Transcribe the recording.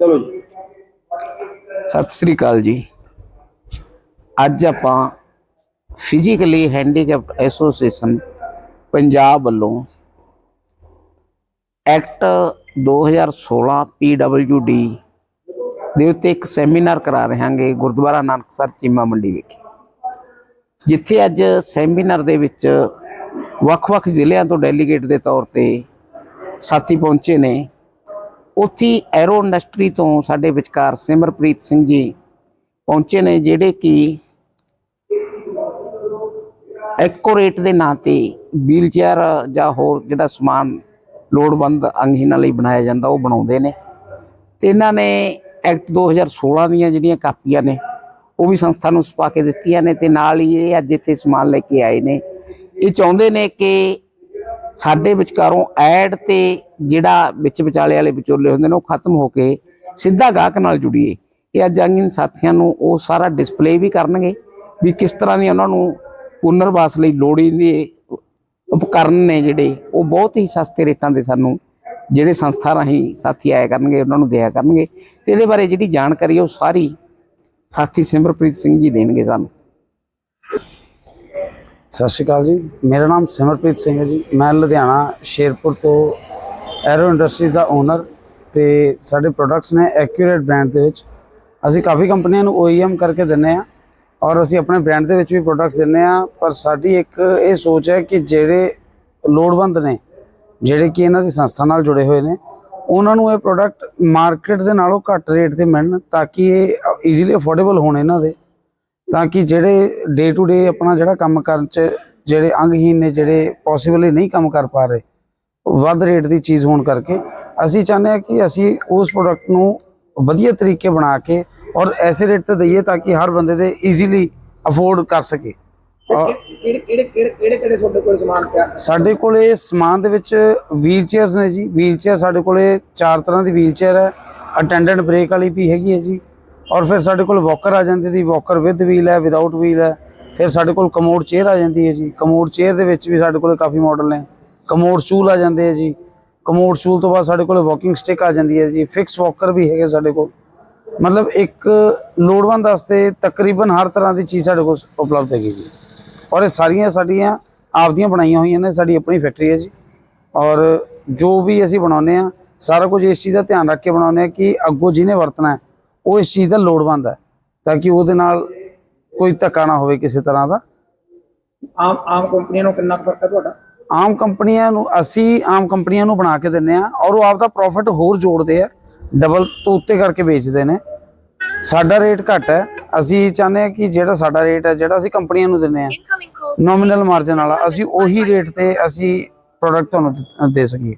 ਚਲੋ ਜੀ। ਸਤਿ ਸ੍ਰੀ ਅਕਾਲ ਜੀ। ਅੱਜ ਆਪਾਂ ਫਿਜ਼ੀਕਲੀ ਹੈਂਡੀਕੈਪਟ ਐਸੋਸੀਏਸ਼ਨ ਪੰਜਾਬ ਵੱਲੋਂ ਐਕਟ 2016 PWD ਦੇ ਉੱਤੇ ਇੱਕ ਸੈਮੀਨਾਰ ਕਰਾ ਰਹੇ ਹਾਂਗੇ ਗੁਰਦੁਆਰਾ ਨਾਨਕਸਰ ਚੀਮਾ ਮੰਡੀ ਵਿਖੇ। ਜਿੱਥੇ ਅੱਜ ਸੈਮੀਨਾਰ ਦੇ ਵਿੱਚ ਵੱਖ-ਵੱਖ ਜ਼ਿਲ੍ਹਿਆਂ ਤੋਂ ਡੈਲੀਗੇਟ ਦੇ ਤੌਰ ਤੇ ਸਾਥੀ ਪਹੁੰਚੇ ਨੇ। ਉੱਥੇ ਹੀ ਐਰੋ ਇੰਡਸਟਰੀ ਤੋਂ ਸਾਡੇ ਵਿਚਕਾਰ ਸਿਮਰਪ੍ਰੀਤ ਸਿੰਘ ਜੀ ਪਹੁੰਚੇ ਨੇ, ਜਿਹੜੇ ਕਿ ਐਕੋਰੇਟ ਦੇ ਨਾਂ ਤੇ ਵੀਲਚੇਅਰ ਜਾਂ ਹੋਰ ਜਿਹੜਾ ਸਮਾਨ ਲੋੜਵੰਦ ਅੰਗਹੀਣਾਂ ਲਈ ਬਣਾਇਆ ਜਾਂਦਾ, ਉਹ ਬਣਾਉਂਦੇ ਨੇ। ਤੇ ਇਹਨਾਂ ਨੇ ਐਕਟ 2016 ਦੀਆਂ ਜਿਹੜੀਆਂ ਕਾਪੀਆਂ ਨੇ, ਉਹ ਵੀ ਸੰਸਥਾ ਨੂੰ ਛਪਾ ਕੇ ਦਿੱਤੀਆਂ ਨੇ ਤੇ ਨਾਲ ਹੀ ਇਹ ਅੱਜ ਇੱਥੇ ਸਮਾਨ ਲੈ ਕੇ ਆਏ ਨੇ। ਇਹ ਚਾਹੁੰਦੇ ਨੇ ਕਿ ਸਾਡੇ ਵਿਚਕਾਰੋਂ ਐਡ ਤੇ ਜਿਹੜਾ ਵਿੱਚ ਵਿਚਾਲੇ ਵਾਲੇ ਵਿਚੋਲੇ ਹੁੰਦੇ ਨੇ, ਉਹ ਖਤਮ ਹੋ ਕੇ ਸਿੱਧਾ ਗਾਹਕ ਨਾਲ ਜੁੜੀਏ। ਇਹ ਅੱਜ ਅੰਗਿਨ ਸਾਥੀਆਂ ਨੂੰ ਉਹ ਸਾਰਾ ਡਿਸਪਲੇ ਵੀ ਕਰਨਗੇ ਵੀ ਕਿਸ ਤਰ੍ਹਾਂ ਦੀ ਉਹਨਾਂ ਨੂੰ ਪੁਨਰਵਾਸ ਲਈ ਲੋੜੀਂਦੇ ਉਪਕਰਨ ਨੇ ਜਿਹੜੇ, ਉਹ ਬਹੁਤ ਹੀ ਸਸਤੇ ਰੇਟਾਂ ਦੇ ਸਾਨੂੰ ਜਿਹੜੇ ਸੰਸਥਾ ਰਾਹੀਂ ਸਾਥੀ ਆਇਆ ਕਰਨਗੇ, ਉਹਨਾਂ ਨੂੰ ਦਿਆ ਕਰਨਗੇ। ਤੇ ਇਹਦੇ ਬਾਰੇ ਜਿਹੜੀ ਜਾਣਕਾਰੀ ਉਹ ਸਾਰੀ ਸਾਥੀ ਸਿਮਰਪ੍ਰੀਤ ਸਿੰਘ ਜੀ ਦੇਣਗੇ ਸਾਨੂੰ। ਸਤਿ ਸ਼੍ਰੀ ਅਕਾਲ ਜੀ। ਮੇਰਾ ਨਾਮ ਸਿਮਰਪ੍ਰੀਤ ਸਿੰਘ ਹੈ ਜੀ। ਮੈਂ ਲੁਧਿਆਣਾ, ਸ਼ੇਰਪੁਰ ਤੋਂ ਐਰੋ ਇੰਡਸਟਰੀਜ਼ ਦਾ ਓਨਰ ਤੇ ਸਾਡੇ ਪ੍ਰੋਡਕਟਸ ਨੇ ਐਕਿਊਰੇਟ ਬ੍ਰਾਂਡ ਦੇ ਵਿੱਚ। ਅਸੀਂ ਕਾਫੀ ਕੰਪਨੀਆਂ ਨੂੰ OEM ਕਰਕੇ ਦਿੰਨੇ ਆ ਔਰ ਅਸੀਂ ਆਪਣੇ ਬ੍ਰਾਂਡ ਦੇ ਵਿੱਚ ਵੀ ਪ੍ਰੋਡਕਟਸ ਦਿੰਨੇ ਆ ਪਰ ਸਾਡੀ ਇੱਕ ਇਹ ਸੋਚ ਹੈ ਕਿ ਜਿਹੜੇ ਲੋੜਵੰਦ ਨੇ, ਜਿਹੜੇ ਕਿ ਇਹਨਾਂ ਦੀ ਸੰਸਥਾ ਨਾਲ ਜੁੜੇ ਹੋਏ ਨੇ, ਉਹਨਾਂ ਨੂੰ ਇਹ ਪ੍ਰੋਡਕਟ ਮਾਰਕੀਟ ਦੇ ਨਾਲੋਂ ਘੱਟ ਰੇਟ ਤੇ ਮਿਲਣ ਤਾਂ ਕਿ ਇਹ ਈਜ਼ੀਲੀ ਅਫੋਰਡੇਬਲ ਹੋਣ ਇਹਨਾਂ ਦੇ। ਤਾਂ ਕਿ ਜਿਹੜੇ ਡੇ ਟੂ ਡੇ ਆਪਣਾ ਜਿਹੜਾ ਕੰਮ ਕਰਨ ਚ ਜਿਹੜੇ ਅੰਗਹੀਨ ਨੇ ਜਿਹੜੇ ਪੋਸੀਬਲੀ ਨਹੀਂ ਕੰਮ ਕਰ ਪਾ ਰਹੇ ਵੱਧ ਰੇਟ ਦੀ ਚੀਜ਼ ਹੋਣ ਕਰਕੇ ਅਸੀਂ ਚਾਹੁੰਦੇ ਹਾਂ ਕਿ ਅਸੀਂ ਉਸ ਪ੍ਰੋਡਕਟ ਨੂੰ ਵਧੀਆ ਤਰੀਕੇ ਬਣਾ ਕੇ ਔਰ ਐਸੇ ਰੇਟ ਤੇ ਦਈਏ ਤਾਂ ਕਿ ਹਰ ਬੰਦੇ ਦੇ ਈਜ਼ੀਲੀ ਅਫੋਰਡ ਕਰ ਸਕੇ। ਕਿਹੜੇ ਕਿਹੜੇ ਕਿਹੜੇ ਕਿਹੜੇ ਕਿਹੜੇ ਤੁਹਾਡੇ ਕੋਲ ਸਮਾਨ ਪਿਆ? ਸਾਡੇ ਕੋਲੇ ਸਮਾਨ ਦੇ ਵਿੱਚ ਵੀਲ ਚੇਅਰਸ ਨੇ ਜੀ। ਵੀਲ ਚੇਅਰ ਸਾਡੇ ਕੋਲੇ ਚਾਰ ਤਰ੍ਹਾਂ ਦੀ ਵੀਲ ਚੇਅਰ ਹੈ। ਅਟੈਂਡੈਂਟ ਬ੍ਰੇਕ ਵਾਲੀ ਵੀ ਹੈਗੀ ਹੈ ਜੀ। ਔਰ ਫਿਰ ਸਾਡੇ ਕੋਲ ਵਾਕਰ ਆ ਜਾਂਦੀ ਦੀ ਵਾਕਰ ਵਿਦ ਵੀਲ ਹੈ ਵਿਦਆਊਟ ਵੀਲ ਹੈ। ਫਿਰ ਸਾਡੇ ਕੋਲ ਕਮੋਡ ਚੇਅਰ ਆ ਜਾਂਦੀ ਹੈ ਜੀ। ਕਮੋਡ ਚੇਅਰ ਦੇ ਵਿੱਚ ਵੀ ਸਾਡੇ ਕੋਲ ਕਾਫੀ ਮਾਡਲ ਨੇ। ਕਮੋਡ ਸਟੂਲ ਆ ਜਾਂਦੇ ਹੈ ਜੀ। ਕਮੋਡ ਸਟੂਲ ਤੋਂ ਬਾਅਦ ਸਾਡੇ ਕੋਲ ਵਾਕਿੰਗ ਸਟਿਕ ਆ ਜਾਂਦੀ ਹੈ ਜੀ। ਫਿਕਸ ਵਾਕਰ ਵੀ ਹੈਗੇ ਸਾਡੇ ਕੋਲ। ਮਤਲਬ ਇੱਕ ਲੋੜਵੰਦ ਵਾਸਤੇ ਤਕਰੀਬਨ ਹਰ ਤਰ੍ਹਾਂ ਦੀ ਚੀਜ਼ ਸਾਡੇ ਕੋਲ ਉਪਲਬਧ ਹੈਗੀ ਜੀ। ਔਰ ਇਹ ਸਾਰੀਆਂ ਸਾਡੀਆਂ ਆਪਦੀਆਂ ਬਣਾਈਆਂ ਹੋਈਆਂ ਨੇ, ਸਾਡੀ ਆਪਣੀ ਫੈਕਟਰੀ ਹੈ ਜੀ। ਔਰ ਜੋ ਵੀ ਅਸੀਂ ਬਣਾਉਂਦੇ ਆ ਸਾਰਾ ਕੁਝ ਇਸ ਚੀਜ਼ ਦਾ ਧਿਆਨ ਰੱਖ ਕੇ ਬਣਾਉਂਦੇ ਆ ਕਿ ਅੱਗੋਂ ਜਿਹਨੇ ਵਰਤਣਾ ਹੈ ਉਹ ਇਸ ਚੀਜ਼ ਦਾ ਲੋੜਵੰਦ ਹੈ ਤਾਂ ਕਿ ਉਹਦੇ ਨਾਲ ਕੋਈ ਧੱਕਾ ਨਾ ਹੋਵੇ ਕਿਸੇ ਤਰ੍ਹਾਂ ਦਾ। ਆਮ ਆਮ ਕੰਪਨੀਆਂ ਨੂੰ ਕਿੰਨਾ ਫ਼ਰਕ ਹੈ ਤੁਹਾਡਾ? ਆਮ ਕੰਪਨੀਆਂ ਨੂੰ ਅਸੀਂ ਆਮ ਕੰਪਨੀਆਂ ਨੂੰ ਬਣਾ ਕੇ ਦਿੰਨੇ ਆ ਔਰ ਉਹ ਆਪਦਾ ਪ੍ਰੋਫਿਟ ਹੋਰ ਜੋੜਦੇ ਆ ਡਬਲ ਤੋਂ ਉੱਤੇ ਕਰਕੇ ਵੇਚਦੇ ਨੇ। ਸਾਡਾ ਰੇਟ ਘੱਟ ਹੈ। ਅਸੀਂ ਚਾਹੁੰਦੇ ਆ ਕਿ ਜਿਹੜਾ ਸਾਡਾ ਰੇਟ ਹੈ ਜਿਹੜਾ ਅਸੀਂ ਕੰਪਨੀਆਂ ਨੂੰ ਦਿੰਨੇ ਆ ਨੋਮੀਨਲ ਮਾਰਜਨ ਵਾਲਾ ਅਸੀਂ ਉਹੀ ਰੇਟ ਤੇ ਅਸੀਂ ਪ੍ਰੋਡਕਟ ਤੁਹਾਨੂੰ ਦੇ ਸਕੀਏ।